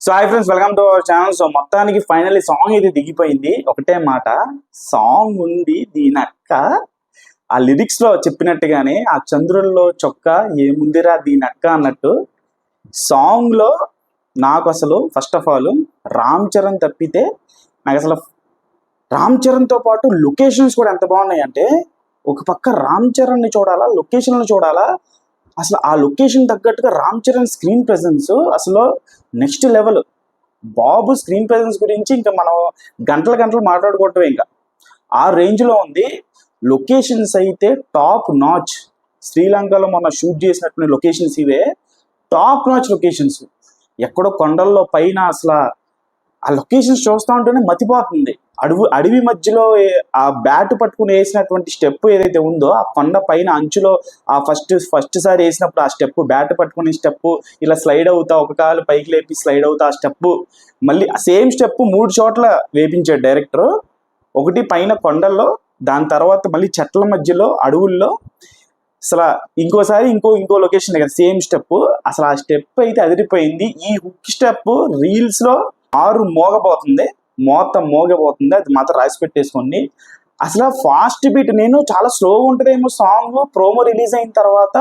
So hi friends welcome to our channel so మొత్తానికి finally song అయితే దిగిపోయింది. ఒకటే మాట సాంగ్ ఉంది దీని అక్క ఆ లిరిక్స్లో చెప్పినట్టుగానే ఆ చంద్రుల్లో చొక్క ఏముందిరా దీని అక్క అన్నట్టు సాంగ్లో నాకు అసలు first of all Ram Charan తప్పితే నాకు అసలు రామ్ చరణ్తో పాటు లొకేషన్స్ కూడా ఎంత బాగున్నాయి అంటే ఒక పక్క రామ్ చరణ్ని చూడాలా లొకేషన్లు చూడాలా అసలు ఆ లొకేషన్ తగ్గట్టుగా రామ్ చరణ్ స్క్రీన్ ప్రెజెన్స్ అసలు నెక్స్ట్ లెవెల్ బాబు స్క్రీన్ ప్రెజెన్స్ గురించి ఇంకా మనం గంటల గంటలు మాట్లాడుకోవటమే ఇంకా. ఆ రేంజ్లో ఉంది. లొకేషన్స్ అయితే టాప్ నాచ్ శ్రీలంకలో మొన్న షూట్ చేసినటువంటి లొకేషన్స్ ఇవే. టాప్ నాచ్ లొకేషన్స్ ఎక్కడో కొండల్లో పైన అసలు ఆ లొకేషన్స్ చూస్తూ ఉంటేనే మతిపోతుంది. అడవి అడవి మధ్యలో ఆ బ్యాట్ పట్టుకుని వేసినటువంటి స్టెప్ ఏదైతే ఉందో ఆ కొండ పైన అంచులో ఆ ఫస్ట్ ఫస్ట్ సారి వేసినప్పుడు ఆ స్టెప్ బ్యాట్ పట్టుకునే స్టెప్ ఇలా స్లైడ్ అవుతా ఒక కాలు పైకి లేపి స్లైడ్ అవుతా ఆ స్టెప్ మళ్ళీ సేమ్ స్టెప్ మూడు చోట్ల వేపించాడు డైరెక్టర్. ఒకటి పైన కొండల్లో దాని తర్వాత మళ్ళీ చెట్ల మధ్యలో అడవుల్లో అసలు ఇంకోసారి ఇంకో ఇంకో లొకేషన్ దగ్గర సేమ్ స్టెప్ అసలు ఆ స్టెప్ అయితే అదిరిపోయింది. ఈ హుక్ స్టెప్ రీల్స్లో ఆరు మోగబోతుంది. మొత్తం మోగబోతుంది అది మాత్రం రాసి పెట్టేసుకోండి. అసలు ఫాస్ట్ బీట్ నేను చాలా స్లోగా ఉంటుందేమో సాంగ్ ప్రోమో రిలీజ్ అయిన తర్వాత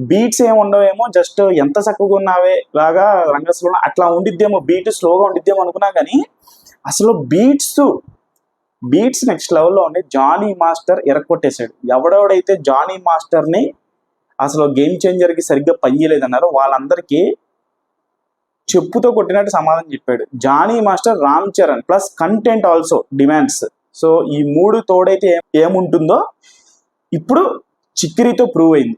బీట్స్ ఏమి ఉండవేమో జస్ట్ ఎంత చక్కగా ఉన్నావే లాగా రంగస్లో అట్లా ఉండిద్దేమో బీట్ స్లోగా ఉండిద్దేమో అనుకున్నా కానీ అసలు బీట్స్ బీట్స్ నెక్స్ట్ లెవెల్లో ఉండే జానీ మాస్టర్ ఎరక్కొట్టేశాడు ఎవడెవడైతే జానీ మాస్టర్ని అసలు గేమ్ చేంజర్కి సరిగ్గా పనిచేయలేదన్నారో వాళ్ళందరికీ చెప్పుతో కొట్టినట్టు సమాధానం చెప్పాడు. Johnny master Ram Charan plus content also demands so ఈ మూడు తోడైతే ఏముంటుందో ఇప్పుడు చిక్కిరితో ప్రూవ్ అయింది.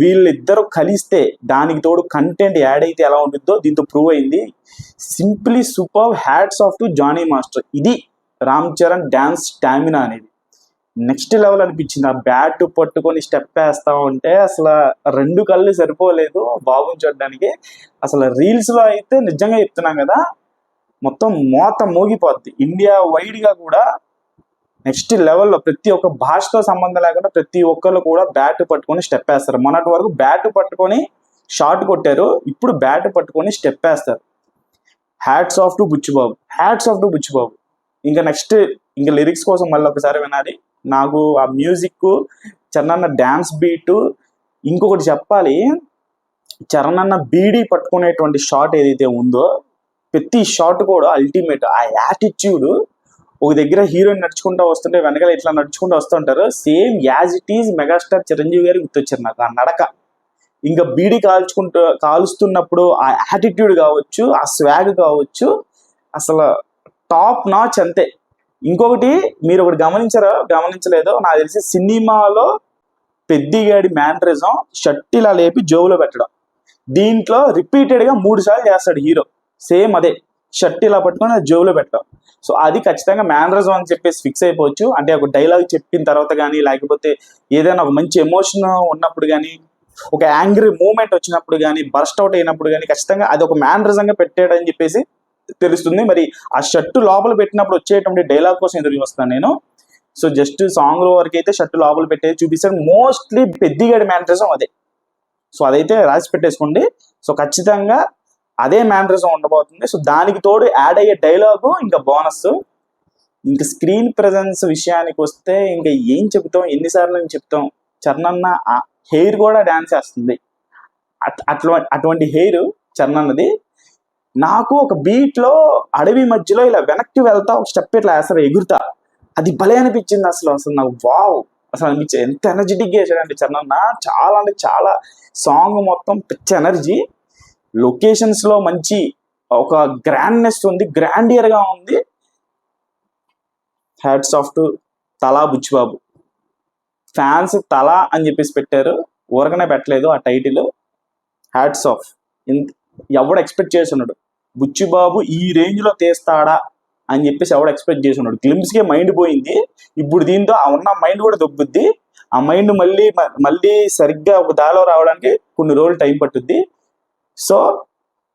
వీళ్ళిద్దరు కలిస్తే దానికి తోడు కంటెంట్ యాడ్ అయితే ఎలా ఉంటుందో దీంతో ప్రూవ్ అయింది. Simply super hats off to Johnny master. ఇది రామ్ చరణ్ డ్యాన్స్ స్టామినా అనేది. నెక్స్ట్ లెవెల్ అనిపించింది. ఆ బ్యాట్ పట్టుకొని స్టెప్ వేస్తా ఉంటే అసలు రెండు కళ్ళు సరిపోలేదు బాబుని చూడడానికి. అసలు రీల్స్లో అయితే నిజంగా చెప్తున్నాం కదా మొత్తం మోత మోగిపోద్ది. ఇండియా వైడ్గా కూడా నెక్స్ట్ లెవెల్లో ప్రతి ఒక్క భాషతో సంబంధం లేకుండా ప్రతి ఒక్కరు కూడా బ్యాట్ పట్టుకొని స్టెప్ వేస్తారు. మొన్నటి వరకు బ్యాట్ పట్టుకొని షార్ట్ కొట్టారు ఇప్పుడు బ్యాట్ పట్టుకొని స్టెప్ వేస్తారు. Hats off to Buchi Babu. Hats off to Buchi Babu. ఇంకా నెక్స్ట్ ఇంకా లిరిక్స్ కోసం మళ్ళీ ఒకసారి వినాలి. నాకు ఆ మ్యూజిక్ చరణన్న డ్యాన్స్ బీట్ ఇంకొకటి చెప్పాలి. చరణన్న బీడీ పట్టుకునేటువంటి షాట్ ఏదైతే ఉందో ప్రతి షాట్ కూడా అల్టిమేట్ ఆ యాటిట్యూడ్ ఒక దగ్గర హీరోయిన్ నడుచుకుంటూ వస్తుంటే వెనకాల ఇట్లా నడుచుకుంటూ వస్తుంటారు. Same as it is megastar Chiranjeevi గారికి గుర్తొచ్చారు నాకు ఆ నడక. ఇంకా బీడీ కాల్చుకుంటూ కాలుస్తున్నప్పుడు ఆ యాటిట్యూడ్ కావచ్చు ఆ స్వాగ్ కావచ్చు అసలు టాప్ నాచ్ అంతే. ఇంకొకటి మీరు ఒకటి గమనించారో? గమనించలేదో? నాకు తెలిసి సినిమాలో పెద్దిగాడి మ్యానరిజం షర్ట్ ఇలా లేపి జోబులో పెట్టడం. దీంట్లో రిపీటెడ్గా మూడు సార్లు చేస్తాడు హీరో. సేమ్ అదే. షర్ట్ ఇలా పట్టుకొని అది జోబులో పెట్టడం. సో అది ఖచ్చితంగా మ్యానరిజం అని చెప్పేసి ఫిక్స్ అయిపోవచ్చు. అంటే ఒక డైలాగ్ చెప్పిన తర్వాత కానీ లేకపోతే ఏదైనా ఒక మంచి ఎమోషన్ ఉన్నప్పుడు కానీ ఒక యాంగ్రీ మూమెంట్ వచ్చినప్పుడు కానీ బర్స్ట్ అవుట్ అయినప్పుడు కానీ ఖచ్చితంగా అది ఒక మ్యానరిజంగా పెట్టాడని చెప్పేసి తెలుస్తుంది. మరి ఆ షర్టు లోపల పెట్టినప్పుడు వచ్చేటువంటి డైలాగ్ కోసం ఎదురు వస్తాను నేను. సో జస్ట్ సాంగ్ వరకు అయితే షర్ట్ లోపల పెట్టేది చూపిస్తాను. మోస్ట్లీ పెద్దిగడి మ్యానరిజం అదే. సో అదైతే రాసి పెట్టేసుకోండి. సో ఖచ్చితంగా అదే మ్యానరిజం ఉండబోతుంది. సో దానికి తోడు యాడ్ అయ్యే డైలాగు ఇంకా బోనస్. ఇంకా స్క్రీన్ ప్రజెన్స్ విషయానికి వస్తే ఇంకా ఏం చెప్తాం ఎన్నిసార్లు అని చెప్తాం? చర్ణన్న హెయిర్ కూడా డాన్స్ చేస్తుంది. అట్- అట్లా అటువంటి హెయిర్ చర్ణన్నది నాకు ఒక బీట్లో అడవి మధ్యలో ఇలా వెనక్కి వెళ్తా ఒక స్టెప్ ఇట్లా అసలు ఎగురుతా. అది భలే అనిపించింది అసలు అసలు నాకు వావ్. అసలు అనిపించే ఎంత ఎనర్జెటిక్గా వేసాడంటే చందన్న చాలా అంటే చాలా సాంగ్ మొత్తం పిచ్చ ఎనర్జీ లొకేషన్స్లో మంచి ఒక గ్రాండ్నెస్ ఉంది గ్రాండియర్గా ఉంది. హ్యాట్స్ ఆఫ్ టు తలా బుచ్చిబాబు. ఫ్యాన్స్ తలా అని చెప్పేసి పెట్టారు. ఊరకనే పెట్టలేదు ఆ టైటిల్ హ్యాట్స్ ఆఫ్ ఎవడు ఎక్స్పెక్ట్ చేస్తున్నాడు బుచ్చిబాబు ఈ రేంజ్లో తీస్తాడా అని చెప్పేసి ఎవడు ఎక్స్పెక్ట్ చేస్తున్నాడు ఉన్నాడు. కే మైండ్ పోయింది. ఇప్పుడు దీంతో ఆ ఉన్న మైండ్ కూడా దొబ్బుద్ది. ఆ మైండ్ మళ్ళీ మళ్ళీ సరిగ్గా ఒక దారిలో రావడానికి కొన్ని రోజులు టైం పట్టుద్ది. సో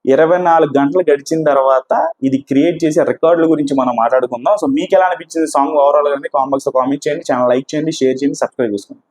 ఇరవై నాలుగు గంటలు గడిచిన తర్వాత ఇది క్రియేట్ చేసే రికార్డుల గురించి మనం మాట్లాడుకుందాం. సో మీకు ఎలా అనిపించింది సాంగ్ ఓవరాల్గా కామెంట్స్ కామెంట్ చేయండి. ఛానల్ లైక్ చేయండి షేర్ చేయండి సబ్స్క్రైబ్ చేసుకోండి.